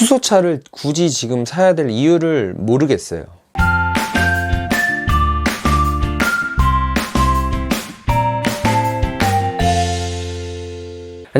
수소차를 굳이 지금 사야 될 이유를 모르겠어요.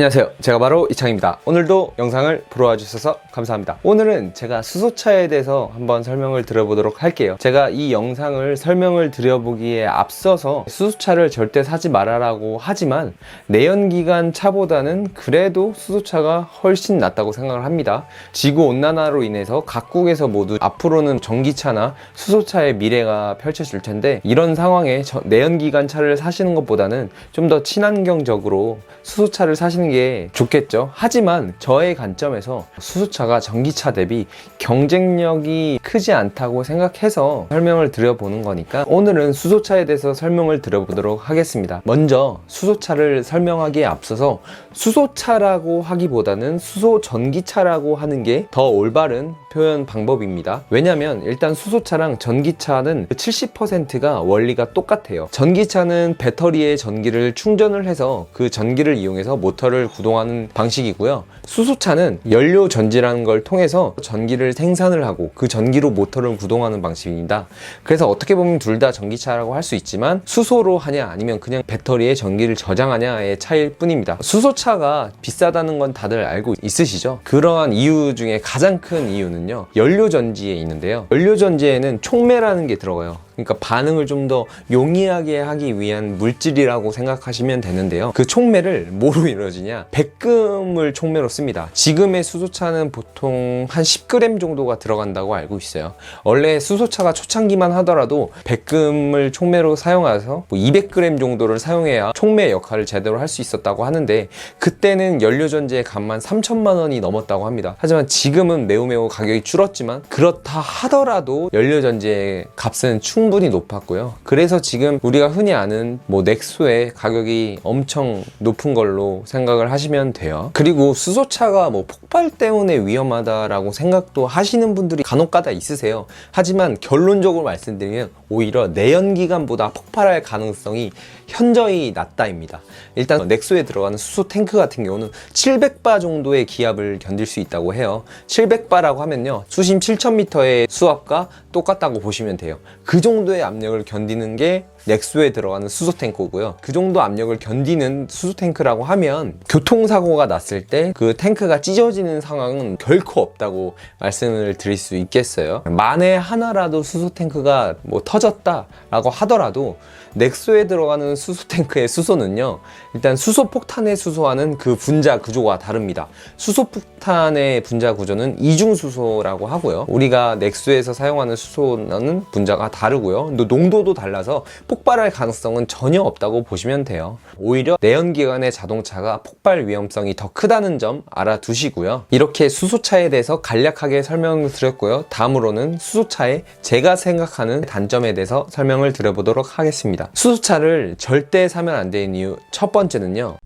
안녕하세요. 제가 바로 이창입니다. 오늘도 영상을 보러 와주셔서 감사합니다. 오늘은 제가 수소차에 대해서 한번 설명을 드려보도록 할게요. 제가 이 영상을 설명을 드려보기에 앞서서 수소차를 절대 사지 말아라고 하지만 내연기관 차보다는 그래도 수소차가 훨씬 낫다고 생각을 합니다. 지구 온난화로 인해서 각국에서 모두 앞으로는 전기차나 수소차의 미래가 펼쳐질 텐데 이런 상황에 저- 내연기관 차를 사시는 것보다는 좀 더 친환경적으로 수소차를 사시는 게 좋겠죠. 하지만 저의 관점에서 수소차가 전기차 대비 경쟁력이 크지 않다고 생각해서 설명을 드려보는 거니까 오늘은 수소차에 대해서 설명을 드려보도록 하겠습니다. 먼저 수소차를 설명하기에 앞서서 수소차라고 하기보다는 수소 전기차라고 하는 게 더 올바른 표현 방법입니다. 왜냐면 일단 수소차랑 전기차는 70%가 원리가 똑같아요. 전기차는 배터리에 전기를 충전을 해서 그 전기를 이용해서 모터를 구동하는 방식이고요. 수소차는 연료 전지라는 걸 통해서 전기를 생산을 하고 그 전기로 모터를 구동하는 방식입니다. 그래서 어떻게 보면 둘 다 전기차라고 할 수 있지만 수소로 하냐 아니면 그냥 배터리에 전기를 저장하냐의 차이일 뿐입니다. 수소차가 비싸다는 건 다들 알고 있으시죠? 그러한 이유 중에 가장 큰 이유는요. 연료 전지에 있는데요. 연료 전지에는 촉매라는 게 들어가요. 그러니까 반응을 좀 더 용이하게 하기 위한 물질이라고 생각하시면 되는데요. 그 촉매를 뭐로 이루어지냐? 백금을 촉매로 씁니다. 지금의 수소차는 보통 한 10g 정도가 들어간다고 알고 있어요. 원래 수소차가 초창기만 하더라도 백금을 촉매로 사용해서 뭐 200g 정도를 사용해야 촉매 역할을 제대로 할 수 있었다고 하는데 그때는 연료전지의 값만 3천만 원이 넘었다고 합니다. 하지만 지금은 매우 매우 가격이 줄었지만 그렇다 하더라도 연료전지의 값은 충분히 높았고요. 그래서 지금 우리가 흔히 아는 뭐 넥소의 가격이 엄청 높은 걸로 생각을 하시면 돼요. 그리고 수소차가 뭐 폭발 때문에 위험하다라고 생각도 하시는 분들이 간혹가다 있으세요. 하지만 결론적으로 말씀드리면 오히려 내연기관보다 폭발할 가능성이 현저히 낮다입니다. 일단 넥소에 들어가는 수소 탱크 같은 경우는 700바 정도의 기압을 견딜 수 있다고 해요. 700바라고 하면요. 수심 7000m의 수압과 똑같다고 보시면 돼요. 그 정도 의 압력을 견디는 게 넥소에 들어가는 수소 탱크고요. 그 정도 압력을 견디는 수소 탱크라고 하면 교통사고가 났을 때 그 탱크가 찢어지는 상황은 결코 없다고 말씀을 드릴 수 있겠어요. 만에 하나라도 수소 탱크가 뭐 터졌다라고 하더라도 넥소에 들어가는 수소 탱크의 수소는요. 일단 수소 폭탄의 수소와는 그 분자 구조가 다릅니다. 수소 폭탄의 분자 구조는 이중 수소라고 하고요. 우리가 넥소에서 사용하는 수소는 분자가 다르고요. 또 농도도 달라서 폭발할 가능성은 전혀 없다고 보시면 돼요. 오히려 내연기관의 자동차가 폭발 위험성이 더 크다는 점 알아두시고요. 이렇게 수소차에 대해서 간략하게 설명을 드렸고요. 다음으로는 수소차의 제가 생각하는 단점에 대해서 설명을 드려보도록 하겠습니다. 수소차를 절대 사면 안 되는 이유 첫 번째는요.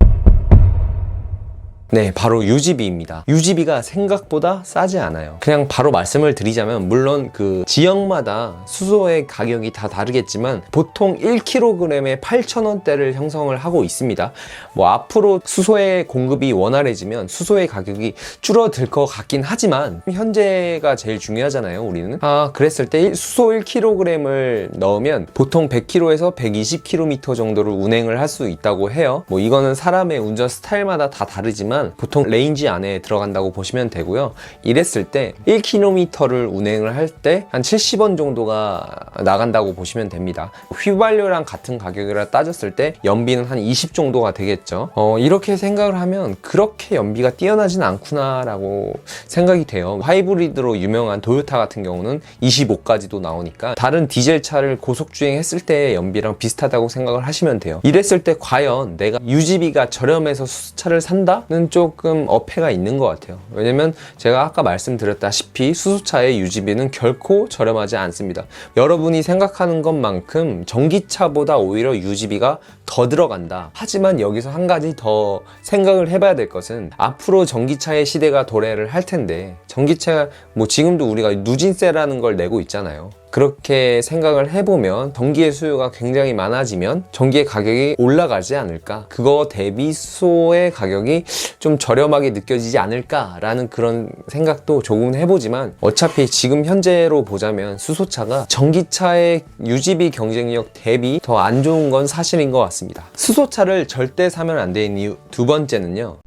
네, 바로 UGB입니다. UGB가 생각보다 싸지 않아요. 그냥 바로 말씀을 드리자면, 물론 그 지역마다 수소의 가격이 다 다르겠지만, 보통 1kg에 8,000원대를 형성을 하고 있습니다. 뭐, 앞으로 수소의 공급이 원활해지면 수소의 가격이 줄어들 것 같긴 하지만, 현재가 제일 중요하잖아요, 우리는. 아, 그랬을 때 일- 수소 1kg을 넣으면 보통 100km에서 120km 정도를 운행을 할 수 있다고 해요. 뭐, 이거는 사람의 운전 스타일마다 다 다르지만, 보통 레인지 안에 들어간다고 보시면 되고요. 이랬을 때 1km를 운행을 할 때 한 70원 정도가 나간다고 보시면 됩니다. 휘발유랑 같은 가격이라 따졌을 때 연비는 한 20 정도가 되겠죠. 어, 이렇게 생각을 하면 그렇게 연비가 뛰어나진 않구나라고 생각이 돼요. 하이브리드로 유명한 도요타 같은 경우는 25까지도 나오니까 다른 디젤 차를 고속 주행했을 때의 연비랑 비슷하다고 생각을 하시면 돼요. 이랬을 때 과연 내가 유지비가 저렴해서 수소차를 산다는 조금 어폐가 있는 것 같아요. 왜냐면 제가 아까 말씀드렸다시피 수소차의 유지비는 결코 저렴하지 않습니다. 여러분이 생각하는 것만큼 전기차보다 오히려 유지비가 더 들어간다. 하지만 여기서 한 가지 더 생각을 해봐야 될 것은 앞으로 전기차의 시대가 도래를 할 텐데 전기차 뭐 지금도 우리가 누진세라는 걸 내고 있잖아요. 그렇게 생각을 해보면 전기의 수요가 굉장히 많아지면 전기의 가격이 올라가지 않을까? 그거 대비 수소의 가격이 좀 저렴하게 느껴지지 않을까라는 그런 생각도 조금 해보지만 어차피 지금 현재로 보자면 수소차가 전기차의 유지비 경쟁력 대비 더 안 좋은 건 사실인 것 같습니다. 수소차를 절대 사면 안 되는 이유 두 번째는요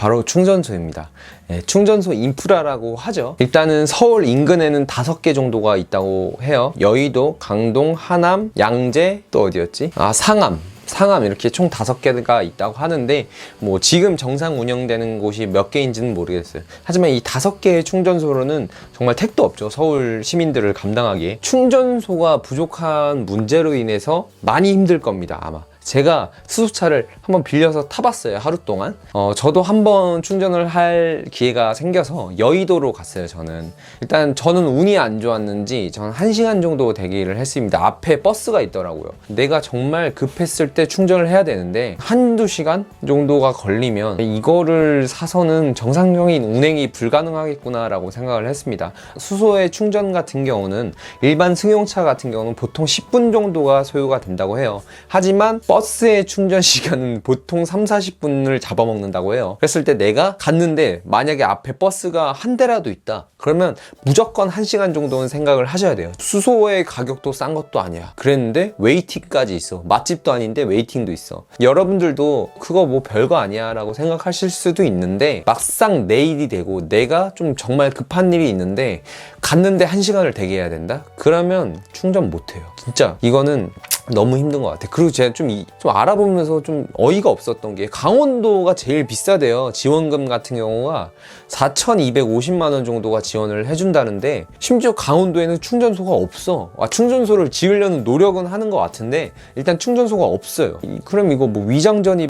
바로 충전소입니다. 예, 충전소 인프라라고 하죠. 일단은 서울 인근에는 다섯 개 정도가 있다고 해요. 여의도, 강동, 하남, 양재, 또 어디였지? 아, 상암. 상암 이렇게 총 다섯 개가 있다고 하는데 뭐 지금 정상 운영되는 곳이 몇 개인지는 모르겠어요. 하지만 이 다섯 개의 충전소로는 정말 택도 없죠. 서울 시민들을 감당하기에 충전소가 부족한 문제로 인해서 많이 힘들 겁니다. 아마. 제가 수소차를 한번 빌려서 타봤어요 하루 동안. 어, 저도 한번 충전을 할 기회가 생겨서 여의도로 갔어요 저는. 일단 저는 운이 안 좋았는지 저는 1시간 정도 대기를 했습니다. 앞에 버스가 있더라고요. 내가 정말 급했을 때 충전을 해야 되는데 한두 시간 정도가 걸리면 이거를 사서는 정상적인 운행이 불가능하겠구나 라고 생각을 했습니다. 수소의 충전 같은 경우는 일반 승용차 같은 경우는 보통 10분 정도가 소요가 된다고 해요. 하지만 버스의 충전 시간은 보통 3, 40분을 잡아먹는다고 해요. 그랬을 때 내가 갔는데 만약에 앞에 버스가 한 대라도 있다. 그러면 무조건 1시간 정도는 생각을 하셔야 돼요. 수소의 가격도 싼 것도 아니야. 그랬는데 웨이팅까지 있어. 맛집도 아닌데 웨이팅도 있어. 여러분들도 그거 뭐 별거 아니야 라고 생각하실 수도 있는데 막상 내일이 되고 내가 좀 정말 급한 일이 있는데 갔는데 1시간을 대기해야 된다? 그러면 충전 못 해요. 진짜 이거는 너무 힘든 것 같아. 그리고 제가 좀, 이- 좀 알아보면서 좀 어이가 없었던 게 강원도가 제일 비싸대요. 지원금 같은 경우가 4,250만 원 정도가 지원을 해준다는데 심지어 강원도에는 충전소가 없어. 아, 충전소를 지으려는 노력은 하는 것 같은데 일단 충전소가 없어요. 이- 그럼 이거 뭐 위장전이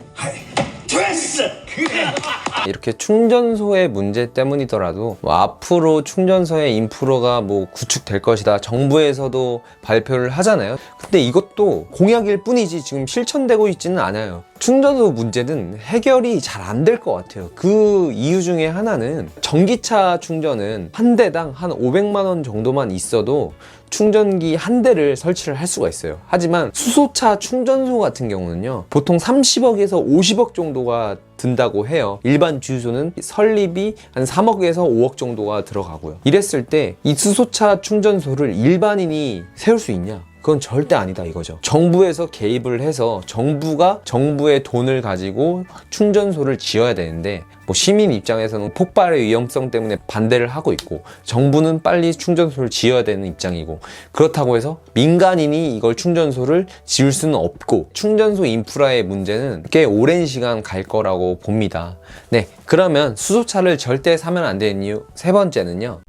됐어! 이렇게 충전소의 문제 때문이더라도 뭐 앞으로 충전소의 인프라가 뭐 구축될 것이다. 정부에서도 발표를 하잖아요. 근데 이것도 공약일 뿐이지 지금 실천되고 있지는 않아요. 충전소 문제는 해결이 잘 안 될 것 같아요. 그 이유 중에 하나는 전기차 충전은 한 대당 한 500만 원 정도만 있어도 충전기 한 대를 설치를 할 수가 있어요. 하지만 수소차 충전소 같은 경우는요, 보통 30억에서 50억 정도가 든다고 해요. 일반 주유소는 설립이 한 3억에서 5억 정도가 들어가고요. 이랬을 때 이 수소차 충전소를 일반인이 세울 수 있냐? 그건 절대 아니다 이거죠. 정부에서 개입을 해서 정부가 정부의 돈을 가지고 충전소를 지어야 되는데 뭐 시민 입장에서는 폭발의 위험성 때문에 반대를 하고 있고 정부는 빨리 충전소를 지어야 되는 입장이고 그렇다고 해서 민간인이 이걸 충전소를 지을 수는 없고 충전소 인프라의 문제는 꽤 오랜 시간 갈 거라고 봅니다. 네, 그러면 수소차를 절대 사면 안 되는 이유 세 번째는요.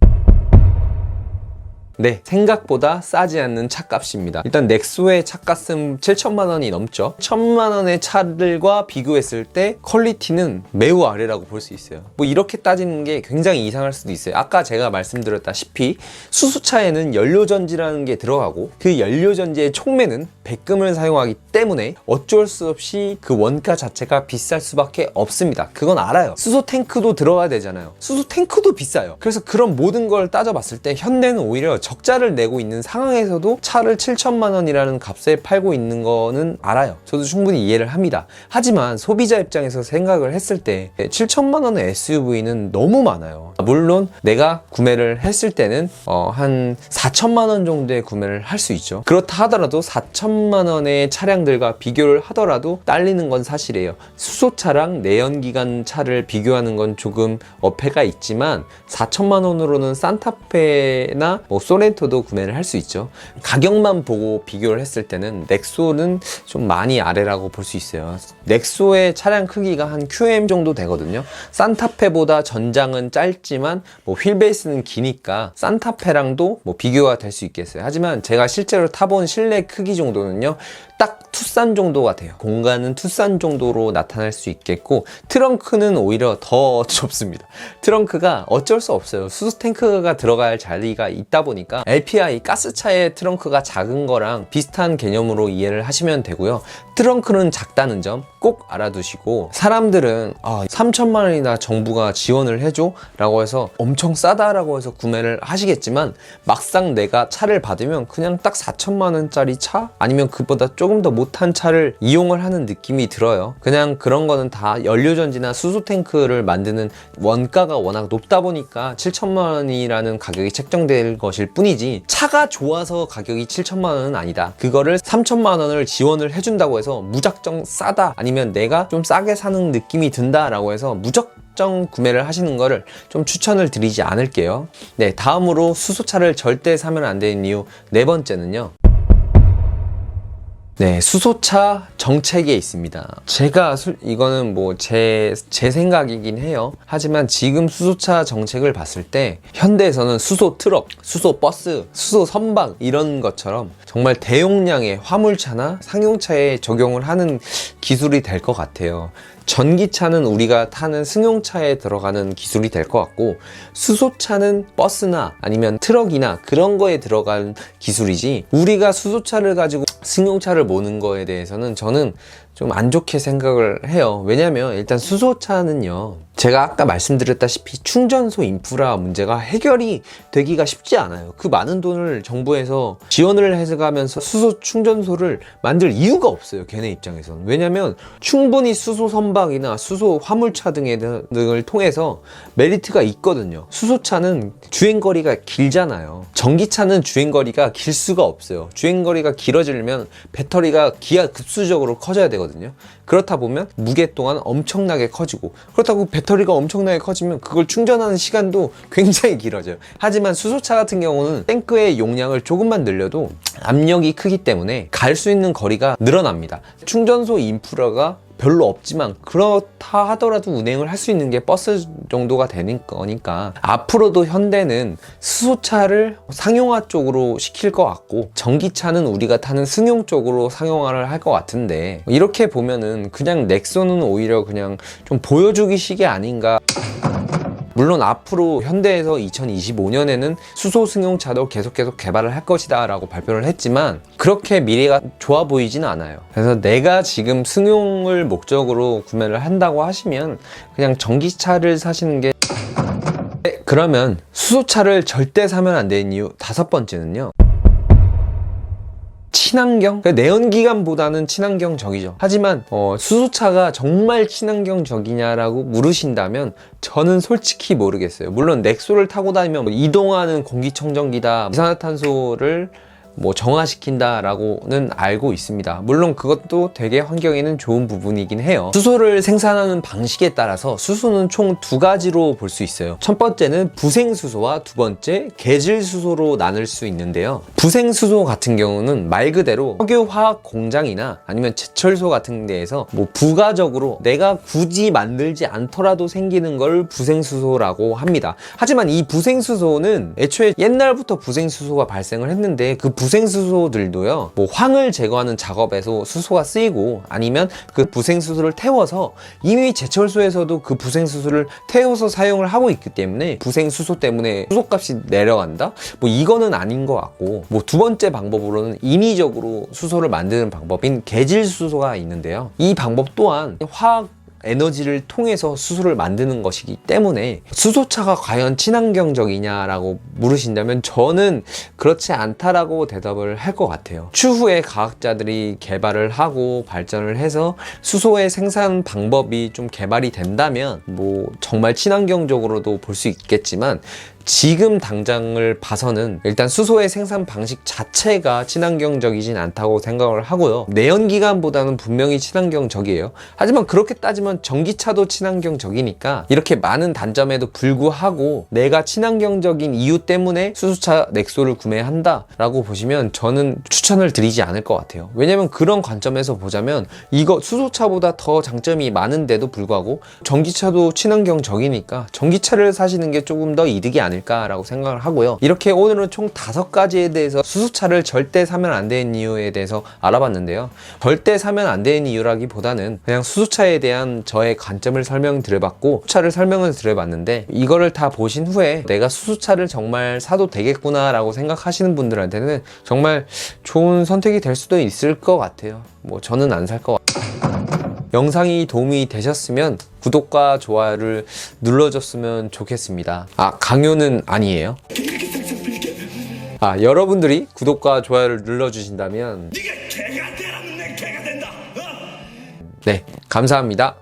네, 생각보다 싸지 않는 차값입니다. 일단 넥소의 차값은 7천만 원이 넘죠. 1천만 원의 차들과 비교했을 때 퀄리티는 매우 아래라고 볼 수 있어요. 뭐 이렇게 따지는 게 굉장히 이상할 수도 있어요. 아까 제가 말씀드렸다시피 수소차에는 연료전지라는 게 들어가고 그 연료전지의 촉매는 백금을 사용하기 때문에 어쩔 수 없이 그 원가 자체가 비쌀 수밖에 없습니다. 그건 알아요. 수소 탱크도 들어가야 되잖아요. 수소 탱크도 비싸요. 그래서 그런 모든 걸 따져봤을 때 현대는 오히려 적자를 내고 있는 상황에서도 차를 7천만 원이라는 값에 팔고 있는 거는 알아요. 저도 충분히 이해를 합니다. 하지만 소비자 입장에서 생각을 했을 때 7천만 원의 SUV는 너무 많아요. 물론 내가 구매를 했을 때는 어, 한 4천만 원 정도의 구매를 할 수 있죠. 그렇다 하더라도 4천만 원의 차량들과 비교를 하더라도 딸리는 건 사실이에요. 수소차랑 내연기관 차를 비교하는 건 조금 어폐가 있지만 4천만 원으로는 산타페나 뭐 소렌토도 구매를 할 수 있죠. 가격만 보고 비교를 했을 때는 넥소는 좀 많이 아래라고 볼 수 있어요. 넥소의 차량 크기가 한 QM 정도 되거든요. 산타페보다 전장은 짧지만 뭐 휠베이스는 기니까 산타페랑도 뭐 비교가 될 수 있겠어요. 하지만 제가 실제로 타본 실내 크기 정도는요. 딱 투싼 정도가 돼요. 공간은 투싼 정도로 나타날 수 있겠고 트렁크는 오히려 더 좁습니다. 트렁크가 어쩔 수 없어요. 수소 탱크가 들어갈 자리가 있다 보니까 LPI 가스차의 트렁크가 작은 거랑 비슷한 개념으로 이해를 하시면 되고요. 트렁크는 작다는 점 꼭 알아두시고 사람들은 아, 3천만 원이나 정부가 지원을 해줘 라고 해서 엄청 싸다라고 해서 구매를 하시겠지만 막상 내가 차를 받으면 그냥 딱 4천만 원짜리 차 아니면 그보다 조금 더 못한 차를 이용을 하는 느낌이 들어요 그냥 그런 거는 다 연료전지나 수소 탱크를 만드는 원가가 워낙 높다 보니까 7천만 원이라는 가격이 책정될 것일 뿐이지 차가 좋아서 가격이 7천만 원은 아니다 그거를 3천만 원을 지원을 해준다고 해서 무작정 싸다 아니면 내가 좀 싸게 사는 느낌이 든다 라고 해서 무작정 구매를 하시는 거를 좀 추천을 드리지 않을게요. 네, 다음으로 수소차를 절대 사면 안 되는 이유 네 번째는요. 네, 수소차 정책에 있습니다. 제가 술- 이거는 뭐제제 생각이긴 해요. 하지만 지금 수소차 정책을 봤을 때 현대에서는 수소 트럭, 수소 버스, 수소 선박 이런 것처럼 정말 대용량의 화물차나 상용차에 적용을 하는 기술이 될 것 같아요. 전기차는 우리가 타는 승용차에 들어가는 기술이 될 것 같고 수소차는 버스나 아니면 트럭이나 그런 거에 들어간 기술이지 우리가 수소차를 가지고 승용차를 모는 거에 대해서는 저는 좀 안 좋게 생각을 해요. 왜냐면 일단 수소차는요. 제가 아까 말씀드렸다시피 충전소 인프라 문제가 해결이 되기가 쉽지 않아요. 그 많은 돈을 정부에서 지원을 해가면서 수소 충전소를 만들 이유가 없어요. 걔네 입장에서는. 왜냐면 충분히 수소 선박이나 수소 화물차 등에 등을 통해서 메리트가 있거든요. 수소차는 주행거리가 길잖아요. 전기차는 주행거리가 길 수가 없어요. 주행거리가 길어지려면 배터리가 기하 급수적으로 커져야 되거든요. 그렇다 보면 무게 또한 엄청나게 커지고 그렇다고 배터리가 엄청나게 커지면 그걸 충전하는 시간도 굉장히 길어져요. 하지만 수소차 같은 경우는 탱크의 용량을 조금만 늘려도 압력이 크기 때문에 갈 수 있는 거리가 늘어납니다. 충전소 인프라가 별로 없지만 그렇다 하더라도 운행을 할 수 있는 게 버스 정도가 되는 거니까 앞으로도 현대는 수소차를 상용화 쪽으로 시킬 것 같고 전기차는 우리가 타는 승용 쪽으로 상용화를 할 것 같은데 이렇게 보면은 그냥 넥소는 오히려 그냥 좀 보여주기식이 아닌가 물론 앞으로 현대에서 2025년에는 수소 승용차도 계속 계속 개발을 할 것이다 라고 발표를 했지만 그렇게 미래가 좋아 보이진 않아요. 그래서 내가 지금 승용을 목적으로 구매를 한다고 하시면 그냥 전기차를 사시는 게 네, 그러면 수소차를 절대 사면 안 되는 이유 다섯 번째는요 친환경? 그러니까 내연기관보다는 친환경적이죠. 하지만 어, 수소차가 정말 친환경적이냐라고 물으신다면 저는 솔직히 모르겠어요. 물론 넥소를 타고 다니면 뭐 이동하는 공기청정기다 이산화탄소를 뭐 정화시킨다라고는 알고 있습니다. 물론 그것도 되게 환경에는 좋은 부분이긴 해요. 수소를 생산하는 방식에 따라서 수소는 총 두 가지로 볼 수 있어요. 첫 번째는 부생수소와 두 번째 계질수소로 나눌 수 있는데요. 부생수소 같은 경우는 말 그대로 석유화학 공장이나 아니면 제철소 같은 데에서 뭐 부가적으로 내가 굳이 만들지 않더라도 생기는 걸 부생수소라고 합니다. 하지만 이 부생수소는 애초에 옛날부터 부생수소가 발생을 했는데 그 부생수소들도요, 뭐 황을 제거하는 작업에서 수소가 쓰이고 아니면 그 부생수소를 태워서 이미 제철소에서도 그 부생수소를 태워서 사용을 하고 있기 때문에 부생수소 때문에 수소값이 내려간다? 뭐 이거는 아닌 것 같고 뭐 두 번째 방법으로는 인위적으로 수소를 만드는 방법인 계질수소가 있는데요. 이 방법 또한 화학 에너지를 통해서 수소를 만드는 것이기 때문에 수소차가 과연 친환경적이냐라고 물으신다면 저는 그렇지 않다라고 대답을 할 것 같아요. 추후에 과학자들이 개발을 하고 발전을 해서 수소의 생산 방법이 좀 개발이 된다면 뭐 정말 친환경적으로도 볼 수 있겠지만 지금 당장을 봐서는 일단 수소의 생산 방식 자체가 친환경적이진 않다고 생각을 하고요. 내연기관보다는 분명히 친환경적이에요. 하지만 그렇게 따지면 전기차도 친환경적이니까 이렇게 많은 단점에도 불구하고 내가 친환경적인 이유 때문에 수소차 넥소를 구매한다라고 보시면 저는 추천을 드리지 않을 것 같아요. 왜냐면 그런 관점에서 보자면 이거 수소차보다 더 장점이 많은데도 불구하고 전기차도 친환경적이니까 전기차를 사시는 게 조금 더 이득이 아닐까 라고 생각을 하고요. 이렇게 오늘은 총 다섯 가지에 대해서 수소차를 절대 사면 안 되는 이유에 대해서 알아봤는데요. 절대 사면 안 되는 이유라기보다는 그냥 수소차에 대한 저의 관점을 설명드려봤고 차를 설명을 드려봤는데 이거를 다 보신 후에 내가 수소차를 정말 사도 되겠구나라고 생각하시는 분들한테는 정말 좋은 선택이 될 수도 있을 것 같아요. 뭐 저는 안 살 것 같아요. 영상이 도움이 되셨으면 구독과 좋아요를 눌러줬으면 좋겠습니다. 아, 강요는 아니에요. 아, 여러분들이 구독과 좋아요를 눌러주신다면. 어? 네, 감사합니다.